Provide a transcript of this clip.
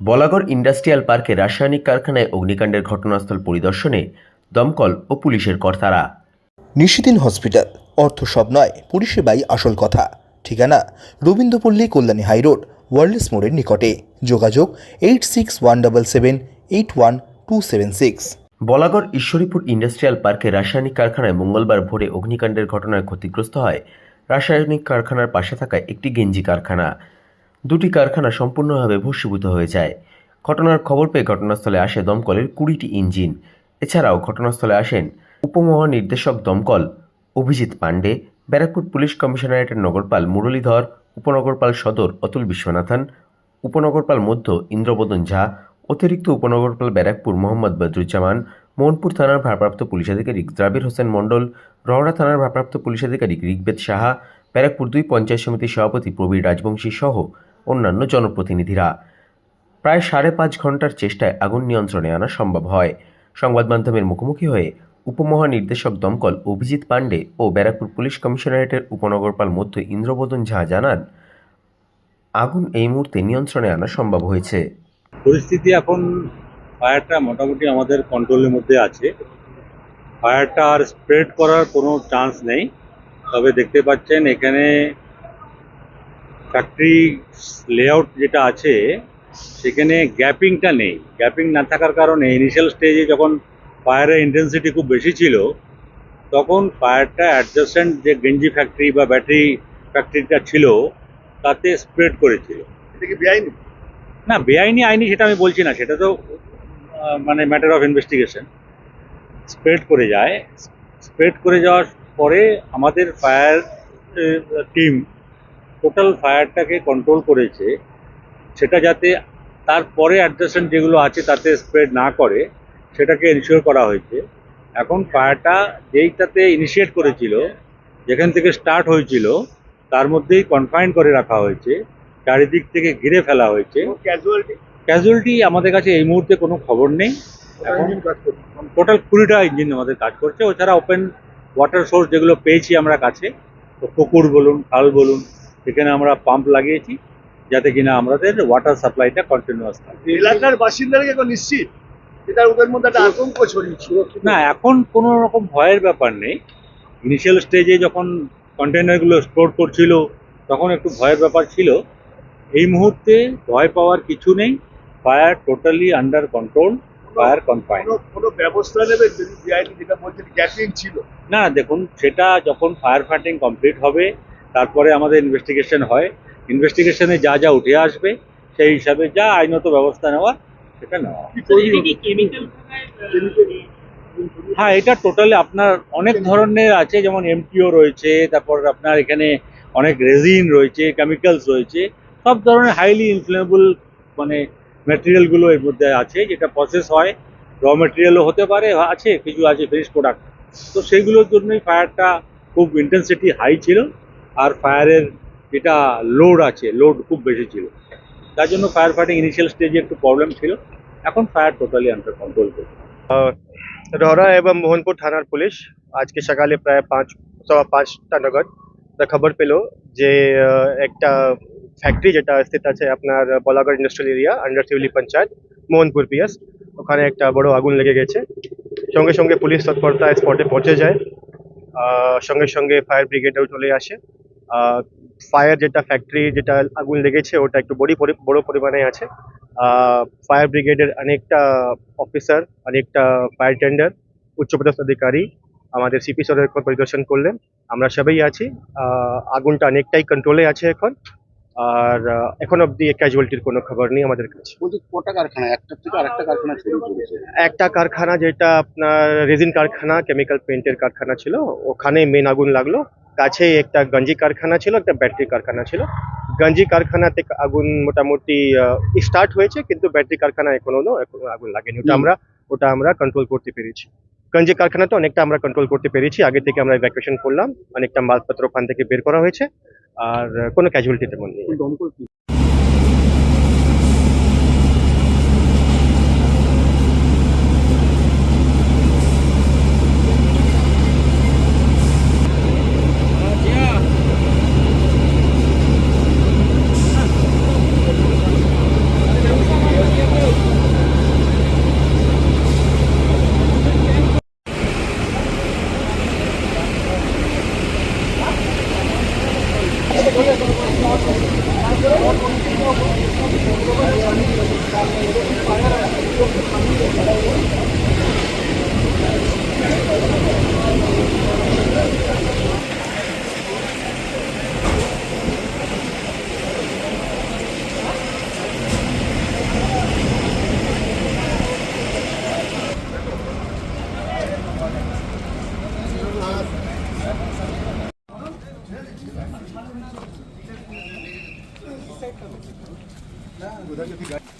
Balagarh industrial পার্কে রাসায়নিক কারখানায় অগ্নিকাণ্ডের ঘটনাস্থল পরিদর্শনে দমকল ও পুলিশের কর্তারা। নিশিদিন হসপিটাল অর্থ সব নয় পরিষেবাই আসল কথা। ঠিকানা রবীন্দ্রপল্লী কল্যাণী হাইরোড ওয়ার্ল্ডস মোড়ের নিকটে। যোগাযোগ eight six one double seven eight one two seven six. Balagarh Ishwaripur industrial পার্কে রাসায়নিক কারখানায় মঙ্গলবার ভোরে অগ্নিকাণ্ডের ঘটনায় ক্ষতিগ্রস্ত হয় রাসায়নিক কারখানার পাশে থাকা একটি গেঞ্জি কারখানা। দুটি কারখানা সম্পূর্ণভাবে ভস্মীভূত হয়ে যায়। ঘটনার খবর পেয়ে ঘটনাস্থলে আসে দমকলের কুড়িটি ইঞ্জিন। এছাড়াও ঘটনাস্থলে আসেন উপমহানির্দেশক দমকল অভিজিৎ পাণ্ডে, ব্যারাকপুর পুলিশ কমিশনারেটের নগরপাল মুরলীধর, উপনগরপাল সদর অতুল বিশ্বনাথন, উপনগরপাল মধ্য ইন্দ্রবদন ঝা, অতিরিক্ত উপনগরপাল ব্যারাকপুর মোহাম্মদ বদরুজ্জামান, মোহনপুর থানার ভারপ্রাপ্ত পুলিশ আধিকারিক দ্রাবির হোসেন মণ্ডল, রওনা থানার ভারপ্রাপ্ত পুলিশ আধিকারিক ঋগ্বেদ সাহা, ব্যারাকপুর দুই পঞ্চায়েত সমিতির সভাপতি প্রবীর রাজবংশী সহ অন্যান্য জনপ্রতিনিধিরা। প্রায় সাড়ে পাঁচ ঘণ্টার চেষ্টায় আগুন নিয়ন্ত্রণে আনা সম্ভব হয়। সংবাদ মাধ্যমের মুখোমুখি হয়ে উপমহানির্দেশক দমকল অভিজিৎ পাণ্ডে ও ব্যারাকপুর পুলিশ কমিশনারেটের উপনগরপাল মধ্য ইন্দ্রবোধন ঝা জানান, আগুন এই মুহূর্তে নিয়ন্ত্রণে আনা সম্ভব হয়েছে। পরিস্থিতি এখন ফায়ারটা মোটামুটি আমাদের কন্ট্রোলের মধ্যে আছে। ফায়ারটা আর স্প্রেড করার কোনো চান্স নেই। তবে দেখতে পাচ্ছেন এখানে ফ্যাক্টরি লেআউট যেটা আছে সেখানে গ্যাপিংটা নেই। গ্যাপিং না থাকার কারণে ইনিশিয়াল স্টেজে যখন ফায়ারের ইন্টেন্সিটি খুব বেশি ছিল তখন ফায়ারটা অ্যাডজাস্টেন্ট যে গেঞ্জি ফ্যাক্টরি বা ব্যাটারি ফ্যাক্টরিটা ছিল তাতে স্প্রেড করেছিল। এটা কি বেআইনি? না বেআইনি আইনি সেটা আমি বলছি না সেটা তো মানে ম্যাটার অফ ইনভেস্টিগেশন স্প্রেড করে যায়। স্প্রেড করে যাওয়ার পরে আমাদের ফায়ার টিম টোটাল ফায়ারটাকে কন্ট্রোল করেছে সেটা যাতে তারপরে অ্যাডজাস্টেন্ট যেগুলো আছে তাতে স্প্রেড না করে সেটাকে এনশিওর করা হয়েছে। এখন ফায়ারটা যেইটাতে ইনিশিয়েট করেছিল যেখান থেকে স্টার্ট হয়েছিল তার মধ্যেই কনফাইন করে রাখা হয়েছে চারিদিক থেকে ঘিরে ফেলা হয়েছে। ক্যাজুয়ালিটি আমাদের কাছে এই মুহূর্তে কোনো খবর নেই। এখন টোটাল কুড়িটা ইঞ্জিন আমাদের কাজ করছে। ওছাড়া ওপেন ওয়াটার সোর্স যেগুলো পেয়েছি আমরা কাছে তো পুকুর বলুন খাল বলুন সেখানে আমরা পাম্প লাগিয়েছি যাতে কিনা আমাদের ওয়াটার সাপ্লাইটা কন্টিনিউয়াস থাকে। এলাকার বাসিন্দারা এখন নিশ্চিত? এটা ওদের মধ্যে একটা আতঙ্ক ছড়িয়েছিল না এখন কোনো রকম ভয়ের ব্যাপার নেই। ইনিশিয়াল স্টেজে যখন কন্টেনারগুলো স্টোর করছিল তখন একটু ভয়ের ব্যাপার ছিল। এই মুহূর্তে ভয় পাওয়ার কিছু নেই। Fire totally under control fire confine কোনো ব্যবস্থা নেবে? যদি যেটা বলছেন গ্যাপিং ছিল। না দেখুন সেটা যখন ফায়ার ফাইটিং কমপ্লিট হবে তারপরে আমাদের ইনভেস্টিগেশন হয়। ইনভেস্টিগেশনে যা যা উঠে আসবে সেই হিসাবে যা আইনত ব্যবস্থা নেওয়া সেটা নেওয়া হ্যাঁ এটা টোটালি আপনার অনেক ধরনের আছে যেমন এমটিও রয়েছে তারপর আপনার এখানে অনেক রেজিন রয়েছে কেমিক্যালস রয়েছে সব ধরনের হাইলি ইনফ্লেমেবল মানে ম্যাটেরিয়ালগুলো এর মধ্যে আছে যেটা প্রসেস হয়। র ম্যাটেরিয়ালও হতে পারে আছে কিছু আছে ফিনিশ প্রোডাক্ট তো সেইগুলোর জন্যই ফায়ারটা খুব ইন্টেন্সিটি হাই ছিল। আর ফায়ারের যেটা লোড আছে লোড খুব বেশি ছিল। তার জন্য ফায়ার ফাইটিং ইনিশিয়াল স্টেজে একটু প্রবলেম ছিল। এখন fire totally under control Rahara এবং মোহনপুর থানার পুলিশ আজকে সকালে প্রায় পাঁচ সবা পাঁচটা নাগাদ খবর পেল যে একটা ফ্যাক্টরি যেটা স্থিত আছে আপনার Balagarh industrial area under Shiuli panchayat Mohanpur PS ওখানে একটা বড় আগুন লেগে গেছে। সঙ্গে সঙ্গে পুলিশ তৎপরতা স্পটে পৌঁছে যায়। সঙ্গে সঙ্গে ফায়ার ব্রিগেডও চলে আসে। ফায়ার যেটা ফ্যাক্টরি যেটা আগুন লেগেছে ওটা একটু বড়ি বড় পরিমাণে আছে। ফায়ার ব্রিগেডের অনেকটা অফিসার অনেকটা ফায়ার টেন্ডার উচ্চপদস্থ অধিকারী আমাদের সিপি স্যারের এখন পরিদর্শন করলেন। আমরা সবাই আছি। আহ, আগুনটা অনেকটাই কন্ট্রোলে আছে এখন। আর এখন অবধি ক্যাজুয়ালিটির কোনো খবর নেই আমাদের কাছে। বলছি কটা কারখানা? একটা থেকে আরেকটা কারখানা ছড়িয়ে একটা কারখানা যেটা আপনার রেজিন কারখানা কেমিক্যাল পেন্টের কারখানা ছিল ওখানে মেন আগুন লাগল। কাছে একটা গঞ্জি কারখানা ছিল একটা ব্যাটারি কারখানা ছিল। গঞ্জি কারখানাতে আগুন মোটামুটি স্টার্ট হয়েছে কিন্তু ব্যাটারি কারখানা এখনও এখনও আগুন লাগেনি। ওটা আমরা ওটা আমরা কন্ট্রোল করতে পেরেছি। গঞ্জি কারখানা তো অনেকটা আমরা কন্ট্রোল করতে পেরেছি। আগে থেকে আমরা ইভ্যাকুয়েশন করলাম। অনেকটা মালপত্র ওখান থেকে বের করা হয়েছে। আর কোনো ক্যাজুয়ালিটি তেমন নেই। দমকল